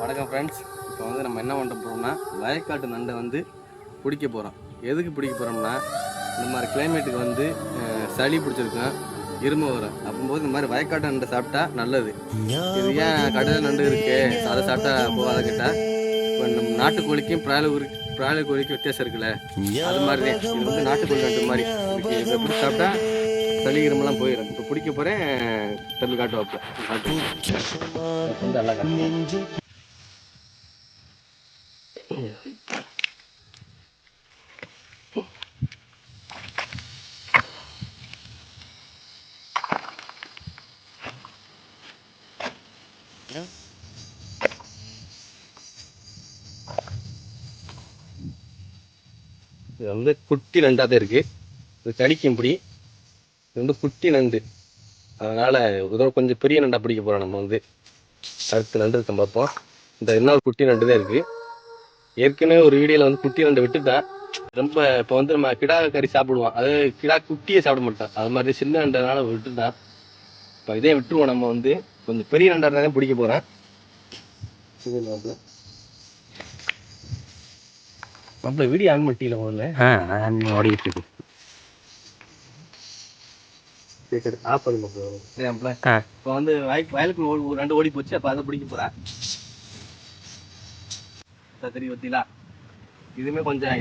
வணக்கம் ஃப்ரெண்ட்ஸ் இப்போ வந்து நம்ம என்ன பண்ண போகிறோம்னா வயக்காட்டு நண்டை வந்து பிடிக்க போகிறோம் எதுக்கு பிடிக்க போகிறோம்னா இந்த மாதிரி கிளைமேட்டுக்கு வந்து சளி பிடிச்சிருக்கும் இரும்பு வரும். அப்போது இந்த மாதிரி வயக்காட்டு நண்டை சாப்பிட்டா நல்லது. இது ஏன் கடல் நண்டு இருக்கு? அதை சாப்பிட்டா போகாத கேட்டால் இப்போ நம்ம நாட்டுக்கோழிக்கும் பிராய்லர் பிராயல கோழிக்கும் வித்தியாசம் இருக்குல்ல? அது மாதிரி தான் இது வந்து நாட்டுக்கோழி நண்டு மாதிரி. இதுக்கு எப்படி சாப்பிட்டா சளி இருமெல்லாம் போயிடும் இப்போ பிடிக்க போகிறேன் தமிழ் காட்டு. வைப்பேன் இது வந்து குட்டி நண்டாக தான் இருக்குது இது கடிக்கும் இப்படி இது வந்து குட்டி நண்டு. அதனால் இதோட கொஞ்சம் பெரிய நண்டாக பிடிக்க போகிறோம் நம்ம வந்து. அடுத்த நண்டு இருக்க பார்ப்போம். இந்த இன்னொரு குட்டி நண்டு தான் இருக்குது ஏற்கனவே ஒரு வீடியோவில் வந்து குட்டி நண்டு விட்டுட்டேன் ரொம்ப இப்போ வந்து நம்ம கிடா கறி சாப்பிடுவோம். அது கிடா குட்டியே சாப்பிட மாட்டோம் அது மாதிரி சின்ன நண்டனால விட்டுட்டேன் இப்போ இதே விட்டுருவோம் நம்ம வந்து. கொஞ்சம் பெரிய நண்டா தான் பிடிக்க போகிறேன் மாப்பிள்ள வீடியோ ஆன் பண்ணிட்டீங்களா முதல்ல? ஆ ஓடிட்டு இருக்கு. இப்போ வந்து வய வயலுக்கு ரெண்டு ஓடி போச்சு அப்போ அதை பிடிக்க போகிறேன் தெரியும் பார்த்தீங்களா இதுவுமே கொஞ்சம்